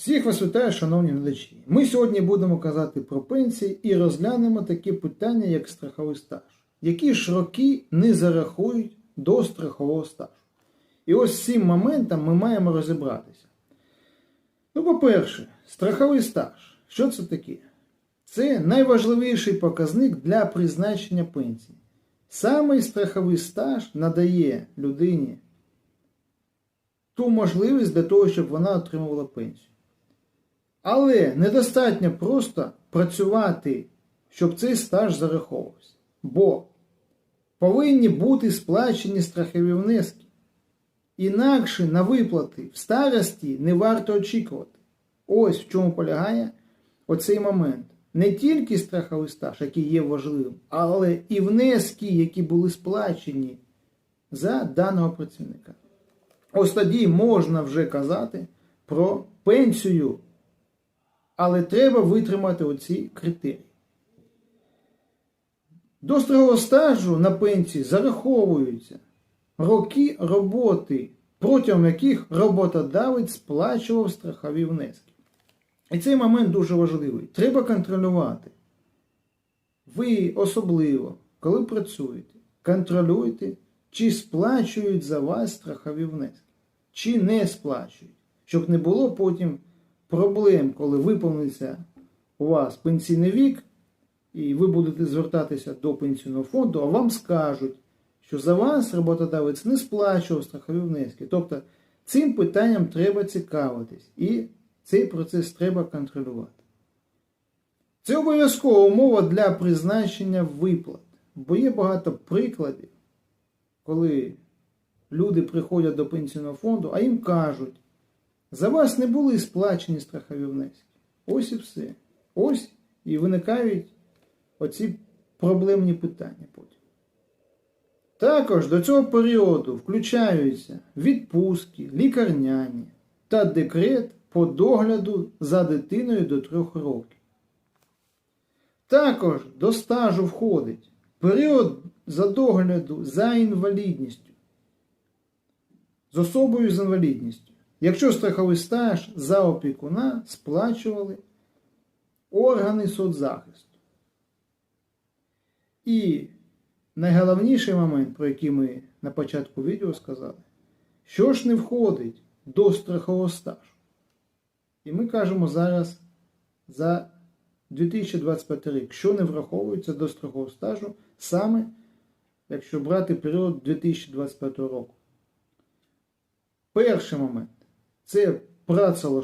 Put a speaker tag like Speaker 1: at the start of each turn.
Speaker 1: Всіх вас вітаю, шановні глядачі. Ми сьогодні будемо казати про пенсії і розглянемо таке питання, як страховий стаж. Які ж роки не зарахують до страхового стажу? І ось цим моментом ми маємо розібратися. Ну, по-перше, страховий стаж. Що це таке? Це найважливіший показник для призначення пенсії. Саме страховий стаж надає людині ту можливість для того, щоб вона отримувала пенсію. Але недостатньо просто працювати, щоб цей стаж зараховувався. Бо повинні бути сплачені страхові внески. Інакше на виплати в старості не варто очікувати. Ось в чому полягає оцей момент. Не тільки страховий стаж, який є важливим, але і внески, які були сплачені за даного працівника. Ось тоді можна вже казати про пенсію. Але треба витримати оці критерії. До страхового стажу на пенсії зараховуються роки роботи, протягом яких роботодавець сплачував страхові внески. І цей момент дуже важливий. Треба контролювати. Ви особливо, коли працюєте, контролюйте, чи сплачують за вас страхові внески, чи не сплачують, щоб не було потім проблем, коли виповниться у вас пенсійний вік, і ви будете звертатися до пенсійного фонду, а вам скажуть, що за вас роботодавець не сплачував страхові внески. Тобто цим питанням треба цікавитись і цей процес треба контролювати. Це обов'язкова умова для призначення виплат, бо є багато прикладів, коли люди приходять до пенсійного фонду, а їм кажуть, за вас не були сплачені страхові внески. Ось і все. Ось і виникають оці проблемні питання потім. Також до цього періоду включаються відпустки, лікарняні та декрет по догляду за дитиною до трьох років. Також до стажу входить період за догляду за інвалідністю з особою з інвалідністю. Якщо страховий стаж за опікуна сплачували органи соцзахисту. І найголовніший момент, про який ми на початку відео сказали, що ж не входить до страхового стажу. І ми кажемо зараз за 2025 рік, що не враховується до страхового стажу, саме якщо брати період 2025 року. Перший момент це працевлаштування.